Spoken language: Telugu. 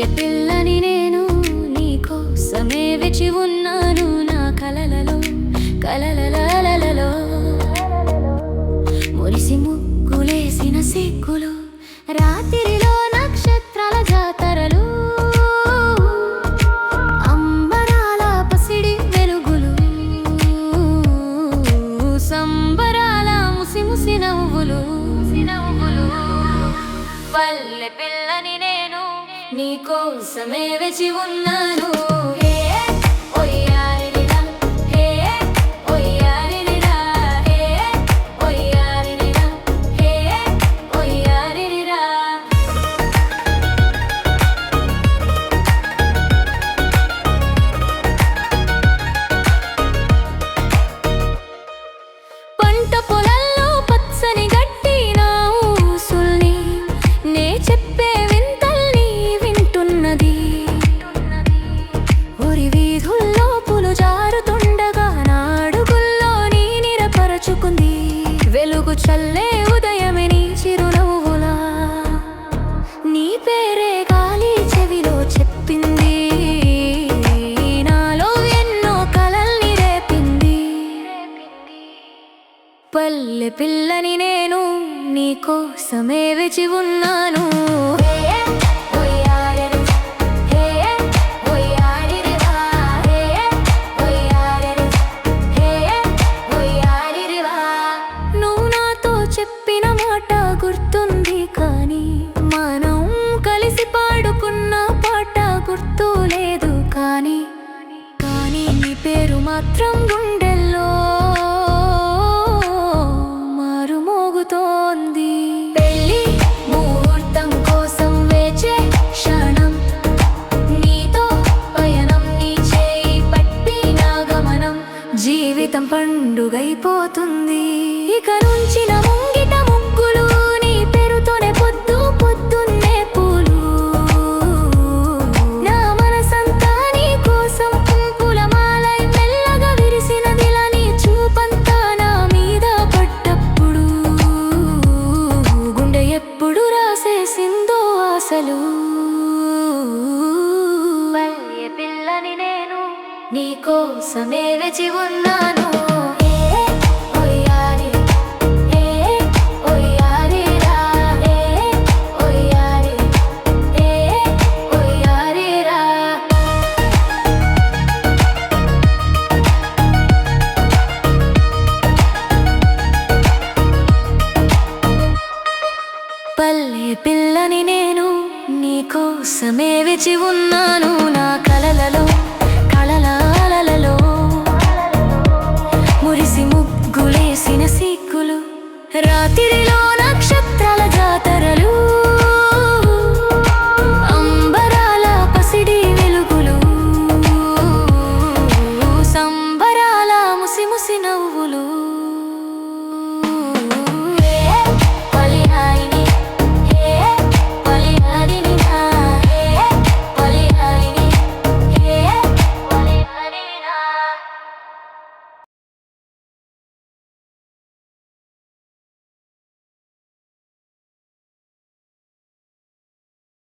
పల్లె పిల్లని నేను నీకోసమే వెచి ఉన్నాను నా కలలలో కలలలలో మురిసి ముగ్గులేసిన సిగ్గులు రాత్రిలో నక్షత్రాల జాతరలు. అంబరాల పసిడి వెలుగులు సంబరాల ముసి ముసి నవ్వులు. పల్లె పిల్లని నేను నీకోసమే వెచి ఉన్నాను వెలుగు చల్లే ఉదయమే నీ చిరునవ్వులా. నీ పేరే గాలి చెవిలో చెప్పింది. నాలో ఎన్నో కలల్ని రేపింది. పల్లె పిల్లని నేను నీకోసమే వెచి ఉన్నాను మాత్రం గుండెల్లో మారుమోగుతోంది. పెళ్ళి ముహూర్తం కోసం వేచే క్షణం నీతో పయనం నీ చేయి పట్టి నా గమనం జీవితం పండుగైపోతుంది. ఇక నుంచి కోసమే వెచి ఉన్నాను. పల్లె పిల్లని నేను నీకోసమే వెచి ఉన్నాను. నా রাতের